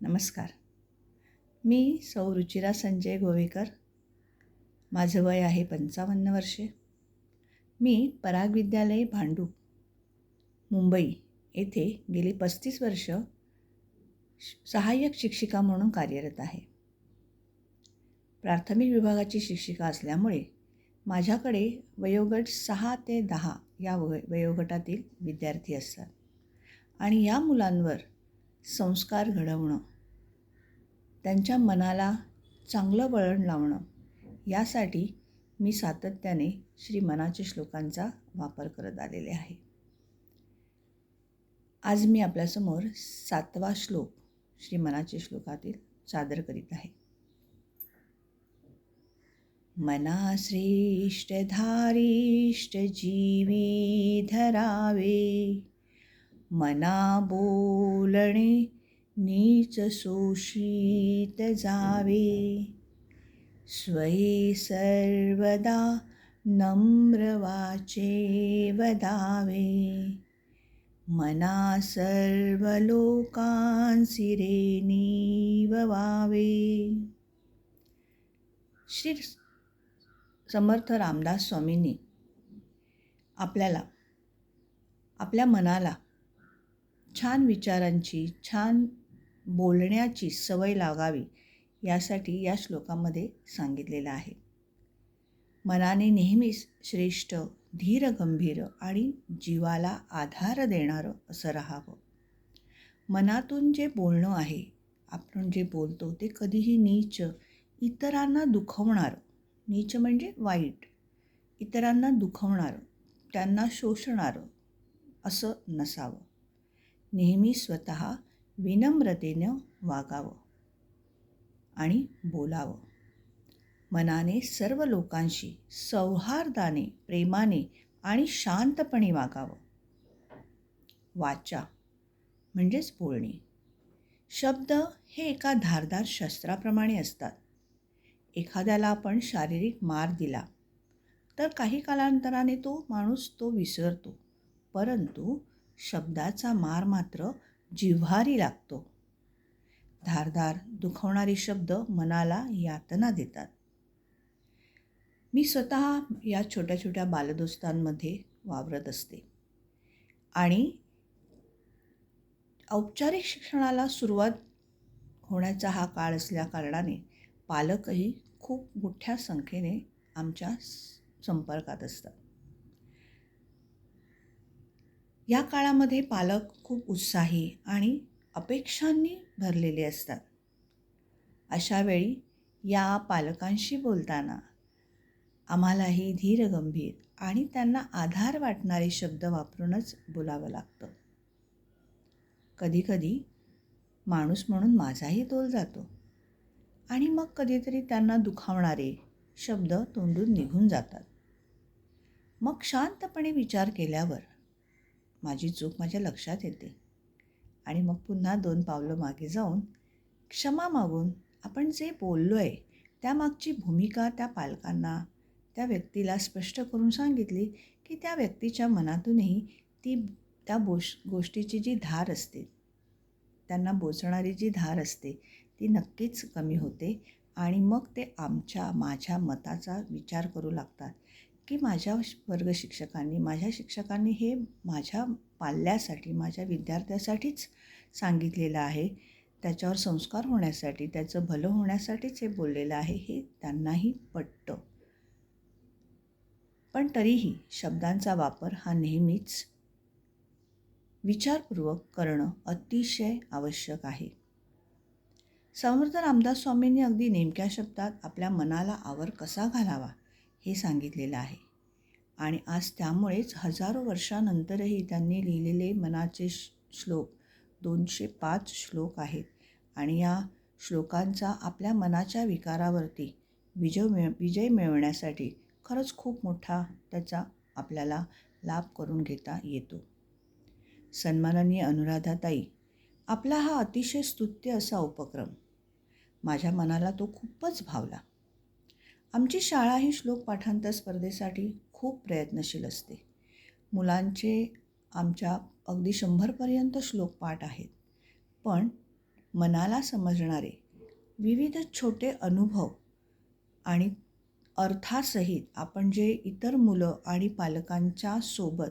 नमस्कार. मी सौ रुचिरा संजय गोवेकर. माझं वय आहे पंचावन्न वर्षे. मी पराग विद्यालय भांडूप मुंबई येथे गेली पस्तीस वर्ष सहाय्यक शिक्षिका म्हणून कार्यरत आहे. प्राथमिक विभागाची शिक्षिका असल्यामुळे माझ्याकडे वयोगट सहा ते दहा या वय वयोगटातील विद्यार्थी असतात. आणि या मुलांवर संस्कार घडवणं त्यांच्या मनाला चांगलं वळण लावणं यासाठी मी सातत्याने श्री मनाच्या श्लोकांचा वापर करत आलेले आहे. आज मी आपल्यासमोर सातवा श्लोक श्री मनाच्या श्लोकातील सादर करीत आहे. मनाश्रेष्ठधारिष्ठ जीवी धरावे. मना बोलणे नीच शोषित जावे. स्वये सर्वदा नम्र वाचे वदावे. मना सर्व लोकांसी रे नीववावे श्री समर्थ रामदास स्वामींनी आपल्याला आपल्या मनाला छान विचारांची छान बोलण्याची सवय लागावी यासाठी या श्लोकामध्ये सांगितलेलं आहे. मनाने नेहमीच श्रेष्ठ धीर गंभीर आणि जीवाला आधार देणारं असं राहावं. मनातून जे बोलणं आहे आपण जे बोलतो ते कधीही नीच इतरांना दुखवणारं नीच म्हणजे वाईट इतरांना दुखवणारं त्यांना शोषणारं असं नसावं. नेहमी स्वत विनम्रतेनं वागावं आणि बोलावं. मनाने सर्व लोकांशी सौहार्दाने प्रेमाने आणि शांतपणे वागावं. वाचा म्हणजेच बोलणे. शब्द हे एका धारदार शस्त्राप्रमाणे असतात. एखाद्याला आपण शारीरिक मार दिला तर काही कालांतराने तो माणूस तो विसरतो परंतु शब्दाचा मार मात्र जिव्हारी लागतो. धारधार दुखवणारे शब्द मनाला यातना देतात. मी स्वतः या छोट्या छोट्या बालदोस्तांमध्ये वावरत असते. आणि औपचारिक शिक्षणाला सुरुवात होण्याचा हा काळ असल्या कारणाने पालकही खूप मोठ्या संख्येने आमच्या संपर्कात असतात. या काळामध्ये पालक खूप उत्साही आणि अपेक्षांनी भरलेले असतात. अशावेळी या पालकांशी बोलताना आम्हालाही धीरगंभीर आणि त्यांना आधार वाटणारे शब्द वापरूनच बोलावं लागतं. कधीकधी माणूस म्हणून माझाही तोल जातो आणि मग कधीतरी त्यांना दुखावणारे शब्द तोंडून निघून जातात. मग शांतपणे विचार केल्यावर माझी चूक माझ्या लक्षात येते. आणि मग पुन्हा दोन पावलं मागे जाऊन क्षमा मागून आपण जे बोललो आहे त्यामागची भूमिका त्या पालकांना त्या व्यक्तीला स्पष्ट करून सांगितली की त्या व्यक्तीच्या मनातूनही ती त्या बोश गोष्टीची जी धार असते त्यांना बोचणारी जी धार असते ती नक्कीच कमी होते आणि मग ते आमच्या माझ्या मताचा विचार करू लागतात. की माझ्या वर्ग शिक्षकांनी माझ्या शिक्षकांनी हे माझ्या पाल्यासाठी माझ्या विद्यार्थ्यासाठीच सांगितलेलं आहे. त्याच्यावर संस्कार होण्यासाठी त्याचं भलं होण्यासाठीच हे बोललेलं आहे हे त्यांनाही पटतं. पण तरीही शब्दांचा वापर हा नेहमीच विचारपूर्वक करणं अतिशय आवश्यक आहे. समर्थ रामदास स्वामींनी अगदी नेमक्या शब्दात आपल्या मनाला आवर कसा घालावा? हे सांगितलेलं आहे. आणि आज त्यामुळेच हजारो वर्षानंतरही त्यांनी लिहिलेले मनाचे श्लोक दोनशे पाच श्लोक आहेत. आणि या श्लोकांचा आपल्या मनाच्या विकारावरती विजय मिळ विजय मिळवण्यासाठी खरंच खूप मोठा त्याचा आपल्याला लाभ करून घेता येतो. सन्माननीय अनुराधाताई आपला हा अतिशय स्तुत्य असा उपक्रम माझ्या मनाला तो खूपच भावला. आमची शाळा ही श्लोक पाठांतर स्पर्धेसाठी खूप प्रयत्नशील असते. मुलांचे आमच्या अगदी शंभरपर्यंत श्लोक पाठ आहेत. पण मनाला समजणारे विविध छोटे अनुभव आणि अर्थासहित आपण जे इतर मुलं आणि पालकांच्या सोबत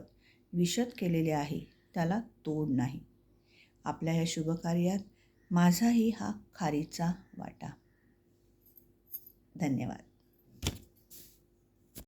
विशद केलेले आहे त्याला तोड नाही. आपल्या या शुभकार्यात माझाही हा खारीचा वाटा. धन्यवाद.